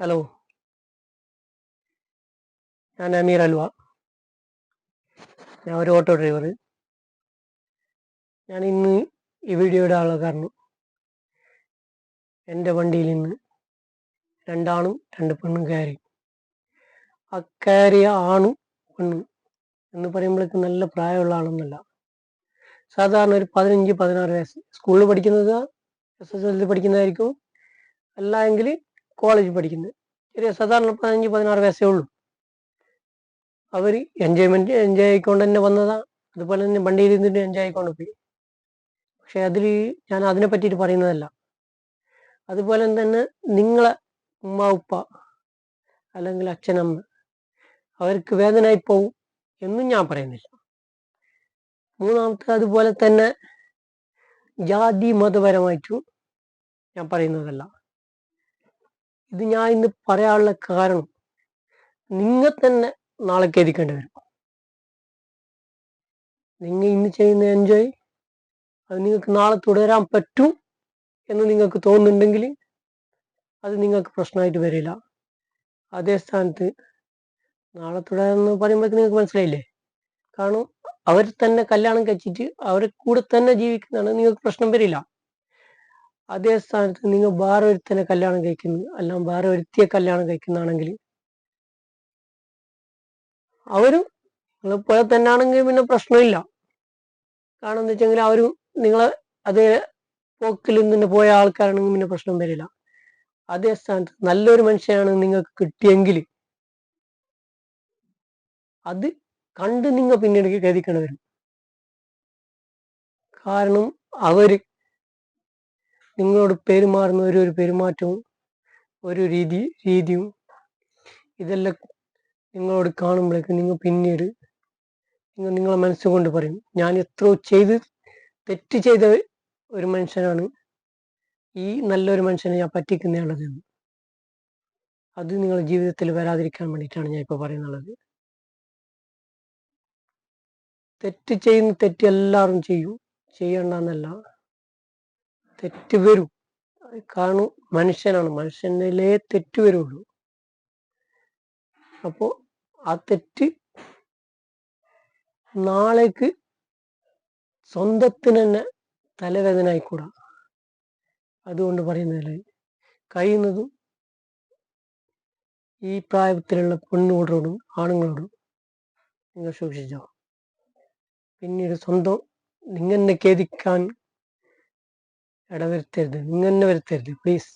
Hello. ഞാൻ അമീർ അൽവ. ഞാൻ ഒരു ഓട്ടോ ഡ്രൈവർ. ഞാൻ ഇന്ന് ഈ വീഡിയോയുടെ ഇടാനുള്ള കാരണം എന്റെ വണ്ടിയിൽ നിന്ന് രണ്ടാണും രണ്ട് പെണ്ണും കയറി. ആ കയറിയ ആണും പെണ്ണും എന്ന് പറയുമ്പോഴേക്ക് നല്ല പ്രായമുള്ള ആളൊന്നുമല്ല. സാധാരണ ഒരു പതിനഞ്ച് പതിനാറ് വയസ്സ്. സ്കൂളിൽ പഠിക്കുന്നത് എസ് എസ് എൽ സി പഠിക്കുന്നതായിരിക്കും. അല്ല എങ്കിൽ കോളേജിൽ പഠിക്കുന്നത് ചെറിയ സാധാരണ പതിനഞ്ച് പതിനാറ് വയസ്സേ ഉള്ളൂ. അവർ എൻജോയ്മെന്റ് എൻജോയ് ആയിക്കൊണ്ട് തന്നെ വന്നതാണ് അതുപോലെ തന്നെ വണ്ടിയിൽ ഇരുന്നിട്ട് എൻജോയ് ആയിക്കൊണ്ട് പോയി. പക്ഷെ അതിൽ ഞാൻ അതിനെ പറ്റിയിട്ട് പറയുന്നതല്ല. അതുപോലെ തന്നെ നിങ്ങളെ ഉമ്മ ഉപ്പ അല്ലെങ്കിൽ അച്ഛനമ്മ അവർക്ക് വേദനയായി പോവും എന്നും ഞാൻ പറയുന്നില്ല. മൂന്നാമത്തെ അതുപോലെ തന്നെ ജാതി മതപരമായിട്ടും ഞാൻ പറയുന്നതല്ല. ഇത് ഞാൻ ഇന്ന് പറയാനുള്ള കാരണം നിങ്ങൾ തന്നെ നാളെ ഖേദിക്കേണ്ടി വരും. നിങ്ങൾ ഇന്ന് ചെയ്യുന്ന എൻജോയ് അത് നിങ്ങൾക്ക് നാളെ തുടരാൻ പറ്റും എന്ന് നിങ്ങൾക്ക് തോന്നുന്നുണ്ടെങ്കിൽ അത് നിങ്ങൾക്ക് പ്രശ്നമായിട്ട് വരില്ല. അതേ സ്ഥാനത്ത് നാളെ തുടരാന്ന് പറയുമ്പോൾ നിങ്ങൾക്ക് മനസ്സിലായില്ലേ? കാരണം അവർ തന്നെ കല്യാണം കഴിച്ചിട്ട് അവരെ കൂടെ തന്നെ ജീവിക്കുന്നതാണ് നിങ്ങൾക്ക് പ്രശ്നം വരില്ല. അതേ സ്ഥാനത്ത് നിങ്ങൾ വേറെ ഒരുത്തനെ കല്യാണം കഴിക്കുന്നു. അല്ല വേറെ ഒരുത്തിയെ കല്യാണം കഴിക്കുന്നതാണെങ്കിൽ. അവരും നിങ്ങളെപ്പോലെ തന്നെ ആണെങ്കിൽ പിന്നെ പ്രശ്നമില്ല. കാരണം എന്താ വെച്ചെങ്കിൽ അവരും നിങ്ങളെ അതേ പോക്കിൽ നിന്ന് പോയ ആൾക്കാരാണെങ്കിൽ പിന്നെ പ്രശ്നം വരില്ല. അതേ സ്ഥാനത്ത് നല്ലൊരു മനുഷ്യനാണ് നിങ്ങൾക്ക് കിട്ടിയെങ്കിൽ. അത് കണ്ട് നിങ്ങൾ പിന്നീട് കരുതിക്കണവരും വരും കാരണം അവർ നിങ്ങളോട് പെരുമാറുന്ന ഒരു ഒരു പെരുമാറ്റവും ഒരു രീതി രീതിയും ഇതെല്ലാം നിങ്ങളോട് കാണുമ്പോഴേക്ക് നിങ്ങൾ പിന്നീട് നിങ്ങൾ നിങ്ങളെ മനസ്സുകൊണ്ട് പറയും ഞാൻ എത്രയോ ചെയ്ത് തെറ്റ് ചെയ്ത ഒരു മനുഷ്യനാണ്. ഈ നല്ലൊരു മനുഷ്യനെ ഞാൻ പറ്റിക്കുന്നതാണത് അത് നിങ്ങളുടെ ജീവിതത്തിൽ വരാതിരിക്കാൻ വേണ്ടിയിട്ടാണ് ഞാൻ ഇപ്പോൾ പറയുന്നുള്ളത്. തെറ്റ് ചെയ്യുന്ന തെറ്റ് എല്ലാവരും ചെയ്യും. ചെയ്യണ്ടെന്നല്ല തെറ്റ് വരും. കാണു മനുഷ്യനാണ്. മനുഷ്യനിലേ തെറ്റ് വരുള്ളൂ അപ്പോ ആ തെറ്റ് നാളേക്ക് സ്വന്തത്തിന് തന്നെ തലവേദന ആയിക്കൂടാ അതുകൊണ്ട് പറയുന്നതിൽ കഴിയുന്നതും ഈ പ്രായത്തിലുള്ള പെണ്ണുകളോടും ആണുങ്ങളോടും നിങ്ങൾ സൂക്ഷിച്ചോ. പിന്നീട് സ്വന്തം നിങ്ങനെ ഖേദിക്കാൻ ഇടവരുത്തരുത് നിങ്ങന്നെ വരുത്തരുത് പ്ലീസ്.